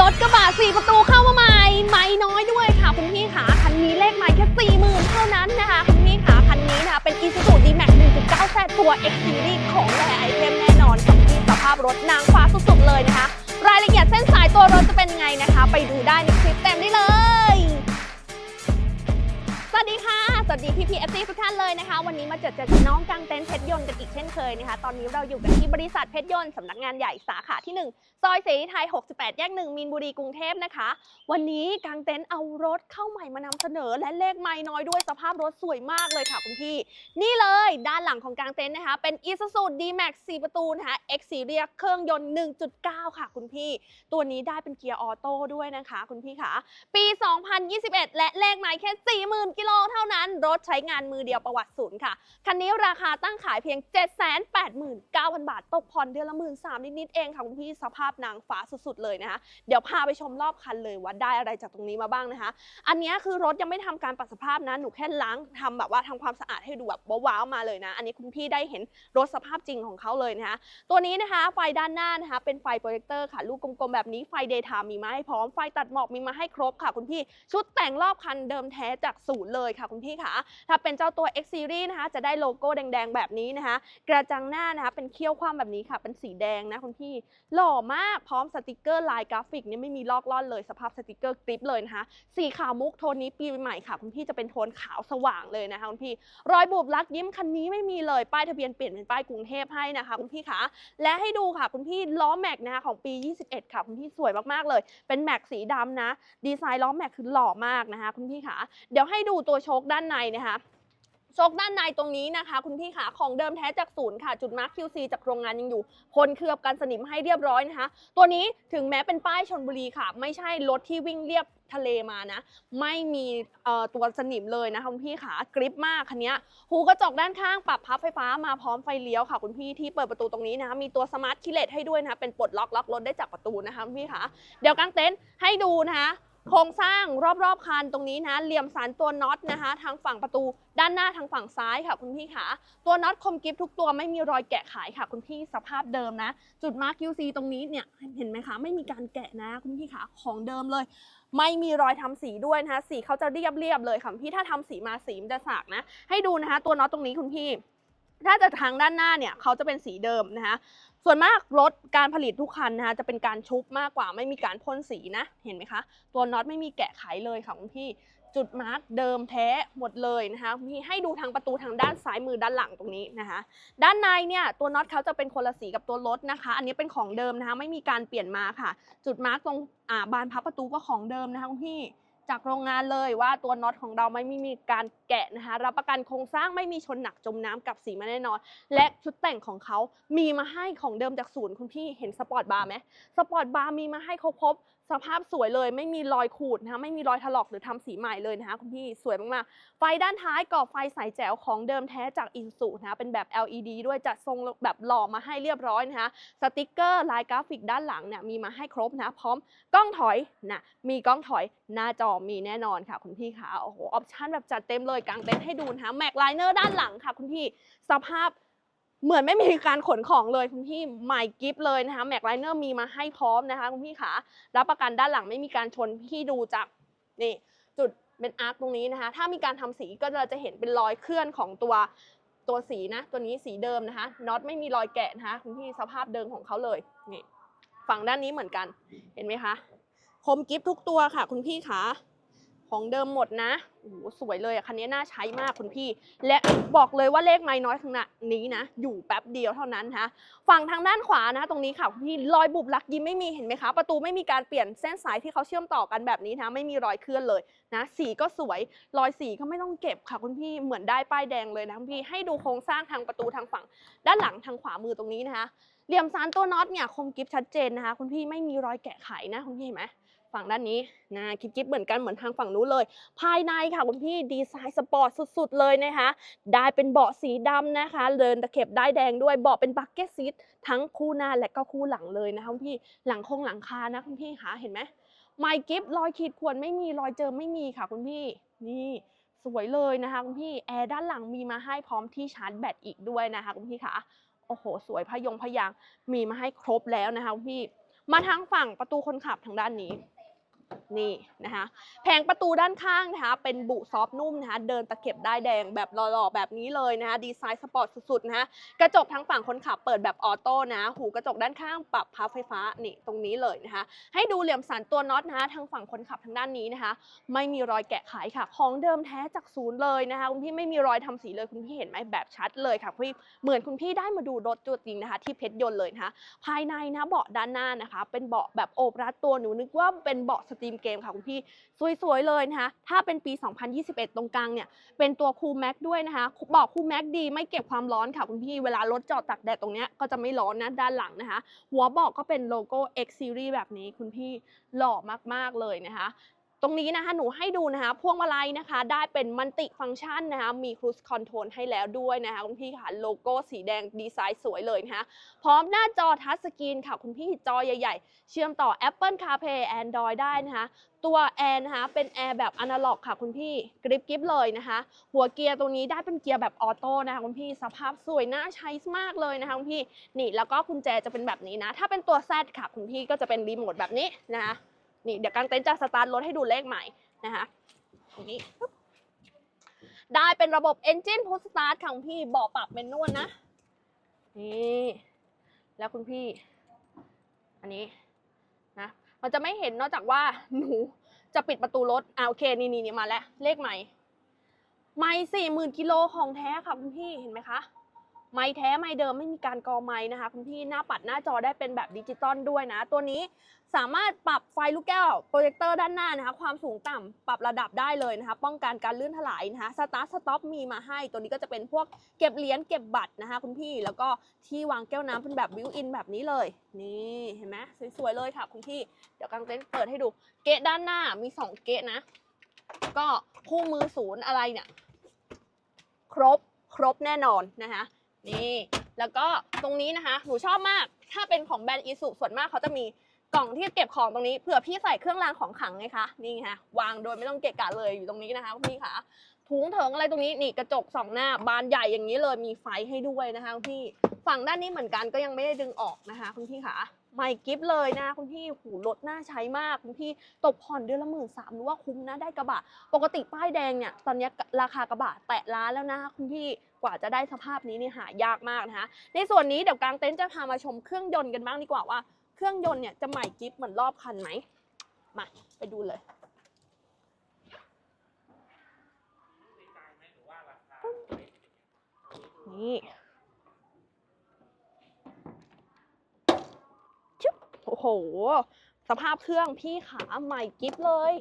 รถกระบะสี่ประตูเข้ามาใหม่ไม่น้อยด้วยค่ะคุณพี่ขาคันนี้เลขไม้แค่สี่หมื่นเท่านั้นนะคะคุณพี่ขาคันนี้นะคะเป็น Isuzu D-Max 1.9แซดตัว X Series ของแรไอเทมแน่นอนกับที่สภาพรถนางฟ้าสุดๆเลยนะคะ รายละเอียดเส้นสายตัวรถจะเป็นไงนะคะ ไปดูได้ในคลิปเต็มได้เลย วัสดีพี่พีเอฟซีทุกท่านเลยนะคะ วันนี้มาเจอเจอกับน้องกางเต็นท์เพชรยนต์กันอีกเช่นเคยนะคะ ตอนนี้เราอยู่กันที่บริษัทเพชรยนต์สำนักงานใหญ่สาขาที่ 1 ซอยเสรีไทย 68 แยก 1 มีนบุรีกรุงเทพนะคะ วันนี้กางเต็นท์เอารถเข้าใหม่มานำเสนอและเลขไม่น้อยด้วยสภาพรถสวยมากเลยค่ะคุณพี่ นี่เลยด้านหลังของกางเต็นท์นะคะ เป็น Isuzu D-Max 4 ประตูนะคะ X Series เครื่องยนต์ 1.9 ค่ะคุณพี่ ตัวนี้ได้เป็นเกียร์ออโต้ด้วยนะคะ คุณพี่คะปี 2021 และเลขหมายแค่ 40,000กิโลเท่านั้นรถใช้งานมือเดียวประวัติศูนย์ค่ะ คันนี้ราคาตั้งขายเพียง 789,000 บาท ตกผ่อนเดือนละ1 3 0 0 0นิดๆเองค่ะคุณพี่สภาพนางฟ้าสุดๆเลยนะคะ เดี๋ยวพาไปชมรอบคันเลยว่าได้อะไรจากตรงนี้มาบ้างนะคะ อันนี้คือรถยังไม่ทำการปรับสภาพนะ หนูแค่ล้างทำแบบว่าทำความสะอาดให้ดูแบบว้าวๆมาเลยนะ อันนี้คุณพี่ได้เห็นรถสภาพจริงของเขาเลยนะคะ ตัวนี้นะคะไฟด้านหน้านะคะเป็นไฟโปรเจคเตอร์ค่ะลูกกลมๆแบบนี้ไฟเดย์ไทม์มีมาให้พร้อมไฟตัดหมอกมีมาให้ครบค่ะ คุณพี่ชุดแต่งรอบคันเดิมแท้จากศูนย์เลยค่ะคุณพี่ค่ะถ้าเป็นเจ้าตัว X Series นะคะ จะได้โลโก้แดงๆ แบบนี้นะคะ กระจังหน้านะคะเป็นเขี้ยวคว่ำแบบนี้ค่ะ เป็นสีแดงนะคุณพี่ หล่อมาก พร้อมสติกเกอร์ลายกราฟิกเนี่ยไม่มีลอกล่อนเลย สภาพสติกเกอร์กริปเลยนะคะ สีขาวมุกโทนนี้ปีใหม่ค่ะ คุณพี่จะเป็นโทนขาวสว่างเลยนะคะคุณพี่ รอยบุบลักยิ้มคันนี้ไม่มีเลย ป้ายทะเบียนเปลี่ยนเป็นป้ายกรุงเทพให้นะคะคุณพี่คะ และให้ดูค่ะคุณพี่ล้อแม็กนะคะของปี 21 ค่ะคุณพี่สวยมากๆเลย เป็นแม็กสีดำนะ ดีไซน์ล้อแม็กคือหล่อมากนะคะคุณพี่คะ เดี๋ยวให้ดูตัวโชคด้านในนะคะโชคด้านในตรงนี้นะคะ คุณพี่ขาของเดิมแท้จากศูนย์ค่ะ จุดมาร์ค QC จากโรงงานยังอยู่พ่นเคลือบกันสนิมให้เรียบร้อยนะคะ ตัวนี้ถึงแม้เป็นป้ายชนบุรีค่ะ ไม่ใช่รถที่วิ่งเรียบทะเลมานะ ไม่มีตัวสนิมเลยนะคะคุณพี่ขากริปมากคันนี้หูกระจกด้านข้างปรับพับไฟฟ้ามาพร้อมไฟเลี้ยวค่ะคุณพี่ที่เปิดประตูตรงนี้นะคะมีตัวสมาร์ทคิเลตให้ด้วยนะคะเป็นปลดล็อกล็อกรถได้จากประตูนะคะคุณพี่คะเดี๋ยวกางเต็นท์ให้ดูนะคะ โครงสร้างรอบๆคันตรงนี้นะเหลี่ยมสันตัวน็อตนะคะ ทางฝั่งประตูด้านหน้าทางฝั่งซ้ายค่ะคุณพี่คะตัวน็อตคมกริปทุกตัวไม่มีรอยแกะขายค่ะ คุณพี่สภาพเดิมนะ จุดมาร์ค QC ตรงนี้เนี่ยเห็นไหมคะ ไม่มีการแกะนะ คุณพี่คะของเดิมเลย ไม่มีรอยทำสีด้วยนะคะ สีเขาจะเรียบเรียบๆเลยค่ะพี่ถ้าทำสีมาสีมันจะสากนะ ให้ดูนะคะ ตัวน็อตตรงนี้คุณพี่ถ้าจะทางด้านหน้าเนี่ยเขาจะเป็นสีเดิมนะคะ ส่วนมากรถการผลิตทุกคันนะคะจะเป็นการชุบมากกว่าไม่มีการพ่นสีนะ เห็นไหมคะ ตัวน็อตไม่มีแกะไขเลยค่ะคุณพี่จุดมาร์กเดิมแท้หมดเลยนะคะคุณพี่ให้ดูทางประตูทางด้านซ้ายมือด้านหลังตรงนี้นะคะ ด้านในเนี่ยตัวน็อตเขาจะเป็นคนละสีกับตัวรถนะคะ อันนี้เป็นของเดิมนะคะ ไม่มีการเปลี่ยนมาค่ะ จุดมาร์กตรงบานพับประตูก็ของเดิมนะคะคุณพี่ จากโรงงานเลยว่าตัวน็อตของเราไม่มีการแกะนะคะรับประกันโครงสร้างไม่มีชนหนักจมน้ำกับสีมาแน่นอน และชุดแต่งของเขามีมาให้ของเดิมจากศูนย์คุณพี่เห็นสปอร์ตบาร์ไหมสปอร์ตบาร์มีมาให้ครบ สภาพสวยเลยไม่มีรอยขูดนะคะไม่มีรอยถลอกหรือทำสีใหม่เลยนะคะคุณพี่สวยมากๆ ไฟด้านท้ายก่อไฟใสแจ๋วของเดิมแท้จากอินสุนะคะเป็นแบบ LED ด้วยจัดทรงแบบหล่อมาให้เรียบร้อยนะคะสติกเกอร์ลายกราฟิกด้านหลังเนี่ยมีมาให้ครบนะพร้อมกล้องถอยนะมีกล้องถอยหน้าจอมีแน่นอนค่ะคุณพี่คะโอ้โหออปชั่นแบบจัดเต็มเลยกางเต็นท์ให้ดูนะคะแม็กไลเนอร์ด้านหลังค่ะคุณพี่สภาพ เหมือนไม่มีการขนของเลยคุณพี่ใหม่กิฟเลยนะคะแม็กไลเนอร์มีมาให้พร้อมนะคะคุณพี่คะรับประกันด้านหลังไม่มีการชนพี่ดูจากนี่จุดเป็นอาร์คตรงนี้นะคะ ถ้ามีการทำสีก็เราจะเห็นเป็นรอยเคลื่อนของตัวตัวสีนะ ตัวนี้สีเดิมนะคะน็อตไม่มีรอยแกะนะคะคุณพี่สภาพเดิมของเขาเลยนี่ฝั่งด้านนี้เหมือนกันเห็นไหมคะคมกิฟทุกตัวค่ะ คุณพี่คะ ของเดิมหมดนะโอ้โหสวยเลยอะคันนี้น่าใช้มากคุณพี่ และบอกเลยว่าเลขไม่น้อยขนาดนี้นะ อยู่แป๊บเดียวเท่านั้นนะคะฝั่งทางด้านขวานะ ตรงนี้ค่ะคุณพี่รอยบุบลักยิ้มไม่มีเห็นไหมคะ ประตูไม่มีการเปลี่ยนเส้นสายที่เขาเชื่อมต่อกันแบบนี้นะ ไม่มีรอยเคลื่อนเลยนะ สีก็สวย รอยสีก็ไม่ต้องเก็บค่ะคุณพี่ เหมือนได้ป้ายแดงเลยนะคุณพี่ ให้ดูโครงสร้างทางประตูทางฝั่ง ด้านหลังทางขวามือตรงนี้นะคะ เหลี่ยมซานตัวน็อตเนี่ยคมกิฟชัดเจนนะคะ คุณพี่ไม่มีรอยแกะไขนะคุณพี่เห็นไหม ฝั่งด้านนี้นะกิฟกิฟเหมือนกันเหมือนทางฝั่งนู้นเลย ภายในค่ะคุณพี่ดีไซน์สปอร์ตสุดๆเลยนะคะ ได้เป็นเบาะสีดำนะคะ เดินตะเข็บได้แดงด้วยเบาะเป็นบักเก็ตซีททั้งคู่หน้าและก็คู่หลังเลยนะคะคุณพี่หลังคงหลังคานะคุณพี่คะเห็นไหมไมกิฟรอยขีดข่วนไม่มีรอยเจิมไม่มีค่ะคุณพี่นี่สวยเลยนะคะคุณพี่แอร์ด้านหลังมีมาให้พร้อมที่ชาร์จแบตอีกด้วยนะคะคุณพี่คะโอ้โห สวยพยงพยางมีมาให้ครบแล้วนะคะคุณพี่มาทางฝั่งประตูคนขับทางด้านนี้ นี่นะคะแผงประตูด้านข้างนะคะเป็นบุซอฟนุ่มนะคะเดินตะเข็บได้แดงแบบหล่อๆแบบนี้เลยนะคะดีไซน์สปอร์ตสุดๆนะคะกระจกทางฝั่งคนขับเปิดแบบออโต้นะหูกระจกด้านข้างปรับพับไฟฟ้านี่ตรงนี้เลยนะคะให้ดูเหลี่ยมสันตัวน็อตนะคะทางฝั่งคนขับทางด้านนี้นะคะไม่มีรอยแกะไขค่ะ ของเดิมแท้จากศูนย์เลยนะคะคุณพี่ไม่มีรอยทำสีเลยคุณพี่เห็นไหมแบบชัดเลยค่ะพี่เหมือนคุณพี่ได้มาดูรถตัวจริงนะคะที่เพชรยนต์เลยนะคะภายในนะเบาะด้านหน้านะคะ เป็นเบาะแบบโอบรัดตัวหนูนึกว่าเป็นเบาะสตรีมเกมค่ะคุณพี่สวยๆเลยนะคะถ้าเป็นปี 2021 ตรงกลางเนี่ยเป็นตัวคูลแม็กด้วยนะคะบอกคูลแม็กดีไม่เก็บความร้อนค่ะคุณพี่เวลารถจอดตากแดดตรงเนี้ยก็จะไม่ร้อนนะด้านหลังนะคะ หัวบอกก็เป็นโลโก้ X Series แบบนี้คุณพี่หล่อมากๆเลยนะคะ ตรงนี้นะคะหนูให้ดูนะคะพวงมาลัยนะคะ ได้เป็นมัลติฟังก์ชันนะคะมีครู i คอนโทรลให้แล้วด้วยนะคะคุณพี่ค่ะโลโก้สีแดงดีไซน์สวยเลยนะคะพร้อมหน้าจอทัชสกรีนค่ะ คุณพี่จอใหญ่ ๆ เชื่อมต่อ Apple CarPlay Android ได้นะคะตัวแอร์นะคะเป็นแอร์แบบอนาล็อกค่ะคุณพี่กริปกิฟเลยนะคะ หัวเกียร์ตรงนี้ได้เป็นเกียร์แบบออโต้นะคะคุณพี่สภาพสวยน่าใช้มากเลยนะคะคุณพี่นี่แล้วก็กุญแจจะเป็นแบบนี้นะ ถ้าเป็นตัว Z ค่ะคุณพี่ก็จะเป็นรีโมทแบบนี้นะคะ นี่เดี๋ยวกางเต็นท์จะสตาร์ทรถให้ดูเลขใหม่นะคะตรงนี้ได้เป็นระบบ Engine Push Start ค่ะคุณพี่เบาะปรับเป็นนวลนะ นี่แล้วคุณพี่ อันนี้นะมันจะไม่เห็นนอกจากว่าหนูจะปิดประตูรถอ่าโอเคนี่นี่นี่มาแล้ว เลขใหม่ ไม่สี่หมื่นกิโลของแท้ค่ะคุณพี่เห็นไหมคะ ไม่แท้ไม่เดิมไม่มีการกอไม้นะคะคุณพี่หน้าปัดหน้าจอได้เป็นแบบดิจิตอลด้วยนะ ตัวนี้สามารถปรับไฟลูกแก้วโปรเจคเตอร์ด้านหน้านะคะ ความสูงต่ำปรับระดับได้เลยนะคะ ป้องกันการลื่นถลายนะคะสตาร์ทสต็อปมีมาให้ ตัวนี้ก็จะเป็นพวกเก็บเหรียญเก็บบัตรนะคะ คุณพี่แล้วก็ที่วางแก้วน้ำเป็นแบบวิวอินแบบนี้เลย นี่เห็นไหมสวยๆเลยค่ะคุณพี่เดี๋ยวกางเต็นท์เปิดให้ดูเกะด้านหน้ามีสองเกะนะ ก็คู่มือศูนย์อะไรเนี่ยครบครบแน่นอนนะคะ นี่ แล้วก็ตรงนี้นะคะหนูชอบมาก ถ้าเป็นของแบรนด์อีสุส่วนมากเขาจะมีกล่องที่เก็บของตรงนี้เผื่อพี่ใส่เครื่องรางของขลังไงคะนี่ค่ะวางโดยไม่ต้องเกะกะเลยอยู่ตรงนี้นะคะพี่คะถุงเถิงอะไรตรงนี้นี่กระจกสองหน้าบานใหญ่อย่างนี้เลยมีไฟให้ด้วยนะคะพี่ฝั่งด้านนี้เหมือนกันก็ยังไม่ได้ดึงออกนะคะคุณพี่คะ ใหม่กิฟเลยนะคุณพี่หูรถน่าใช้มากคุณพี่ตกผ่อนเดือนละหมื่นสามรู้ว่าคุ้มนะได้กระบะ ปกติป้ายแดงเนี่ยตอนนี้ราคากระบะแตะล้านแล้วนะคะคุณพี่กว่าจะได้สภาพนี้นี่หายากมากนะคะในส่วนนี้เดี๋ยวกลางเต็นท์จะพามาชมเครื่องยนต์กันบ้างดีกว่าว่าเครื่องยนต์เนี่ยจะใหม่กิฟเหมือนรอบคันไหมมาไปดูเลยนี่ชึบ โอ้โห สภาพเครื่องพี่ขาใหม่กิฟเลย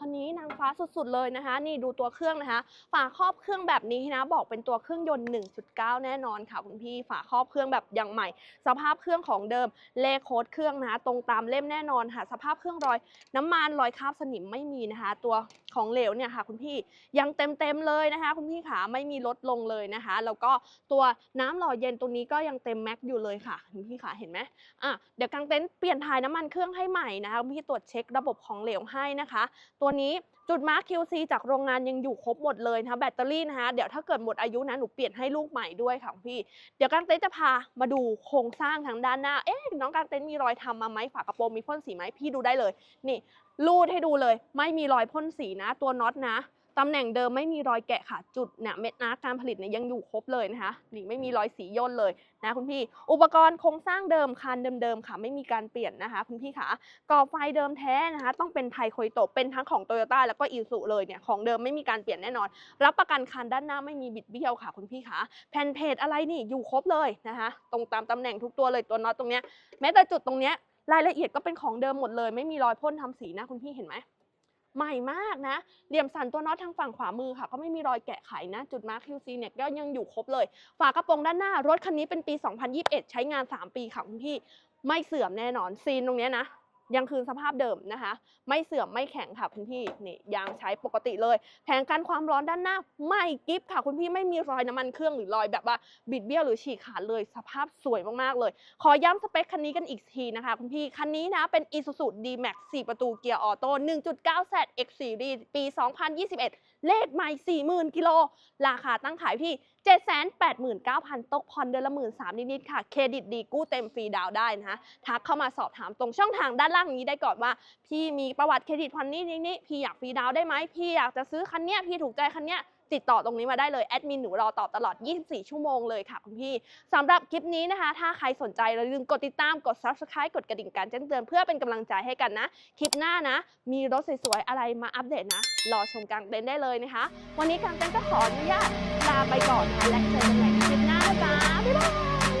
คันนี้นางฟ้าสุดๆเลยนะคะ นี่ดูตัวเครื่องนะคะ ฝาครอบเครื่องแบบนี้นะบอกเป็นตัวเครื่องยนต์ 1.9 แน่นอนค่ะคุณพี่ฝาครอบเครื่องแบบอยังใหม่ สภาพเครื่องของเดิมเลขโค้ดเครื่องนะคะ ตรงตามเล่มแน่นอนค่ะ สภาพเครื่องรอย น้ำมันรอยคราบสนิมไม่มีนะคะ ตัวของเหลวเนี่ยค่ะ คุณพี่ยังเต็มๆเลยนะคะ คุณพี่ขาไม่มีลดลงเลยนะคะ แล้วก็ตัวน้ำหล่อเย็นตรงนี้ก็ยังเต็มแม็กซ์อยู่เลยค่ะคุณพี่ขาเห็นไหมอะเดี๋ยวกางเต็นท์เปลี่ยนถ่ายน้ำมันเครื่องให้ใหม่นะคะคุณพี่ตรวจเช็คระบบของเหลวให้นะคะตัวนี้จุดมาร์ค QC จากโรงงานยังอยู่ครบหมดเลยนะคะแบตเตอรี่นะคะเดี๋ยวถ้าเกิดหมดอายุนะหนูเปลี่ยนให้ลูกใหม่ด้วยค่ะพี่ เดี๋ยวกางเต็นท์จะพามาดูโครงสร้างทางด้านหน้า เอ๊ะน้องกางเต็นท์มีรอยทำมาไหมฝากระโปรงมีพ่นสีไหมพี่ดูได้เลย นี่รูดให้ดูเลย ไม่มีรอยพ่นสีนะ ตัวน็อตนะ ตำแหน่งเดิมไม่มีรอยแกะค่ะ จุดเนี่ยเม็ดอาร์ตการผลิตเนี่ยยังอยู่ครบเลยนะคะนี่ไม่มีรอยสีย่นเลยนะคุณพี่ อุปกรณ์โครงสร้างเดิมคันเดิมๆค่ะ ไม่มีการเปลี่ยนนะคะคุณพี่ขาก่อไฟเดิมแท้นะคะ ต้องเป็นไทยโคยโตเป็นทั้งของโตโยต้าแล้วก็อิสุเลยเนี่ยของเดิมไม่มีการเปลี่ยนแน่นอน รับประกันคันด้านหน้าไม่มีบิดเบี้ยวค่ะคุณพี่ขาแผ่นเพจอะไรนี่อยู่ครบเลยนะคะ ตรงตามตำแหน่งทุกตัวเลยตัวน็อตตรงเนี้ยแม้แต่จุดตรงเนี้ยรายละเอียดก็เป็นของเดิมหมดเลย ไม่มีรอยพ่นทำสีนะคุณพี่เห็นไหม ใหม่มากนะ เหลี่ยมสันตัวน็อตทางฝั่งขวามือค่ะ ก็ไม่มีรอยแกะไขนะ จุดมาร์ค QC เนี่ยก็ยังอยู่ครบเลย ฝากระโปรงด้านหน้ารถคันนี้เป็นปี 2021 ใช้งาน 3 ปีค่ะคุณพี่ ไม่เสื่อมแน่นอนซีนตรงเนี้ยนะ ยังคืนสภาพเดิมนะคะ ไม่เสื่อมไม่แข็งค่ะคุณพี่นี่ยางใช้ปกติเลย แผงกันความร้อนด้านหน้าไม่กิฟค่ะคุณพี่ไม่มีรอยน้ำมันเครื่องหรือรอยแบบว่าบิดเบี้ยวหรือฉีกขาดเลยสภาพสวยมากๆเลย ขอย้ำสเปคคันนี้กันอีกทีนะคะคุณพี่คันนี้นะเป็น Isuzu D-Max 4 ประตูเกียร์ออโต้1.9 Z X Series ปี 2021เลขใหม่ 40,000 กิโล ราคาตั้งขายที่ 789,000 ตกผ่อนเดือนละหมื่นสามนิดๆค่ะ เครดิตดีกู้เต็มฟรีดาวได้นะคะทักเข้ามาสอบถามตรงช่องทางด้านล่างนี้ได้ก่อนว่า พี่มีประวัติเครดิตผ่อนนี้นี้นี้พี่อยากฟรีดาวได้ไหมพี่อยากจะซื้อคันเนี้ยพี่ถูกใจคันเนี้ย ติดต่อตรงนี้มาได้เลยแอดมินหนูรอตอบตลอด 24 ชั่วโมงเลยค่ะคุณพี่สำหรับคลิปนี้นะคะ ถ้าใครสนใจอย่าลืมกดติดตามกด subscribe กดกระดิ่งการแจ้งเตือนเพื่อเป็นกำลังใจให้กันนะ คลิปหน้านะ มีรถสวยๆอะไรมาอัปเดตนะ รอชมกลางเต็นได้เลยนะคะ วันนี้กลางเต็นก็ขออนุญาตลาไปก่อนนะคะและเจอกันใหม่ในคลิปหน้าจ้าบ๊ายบาย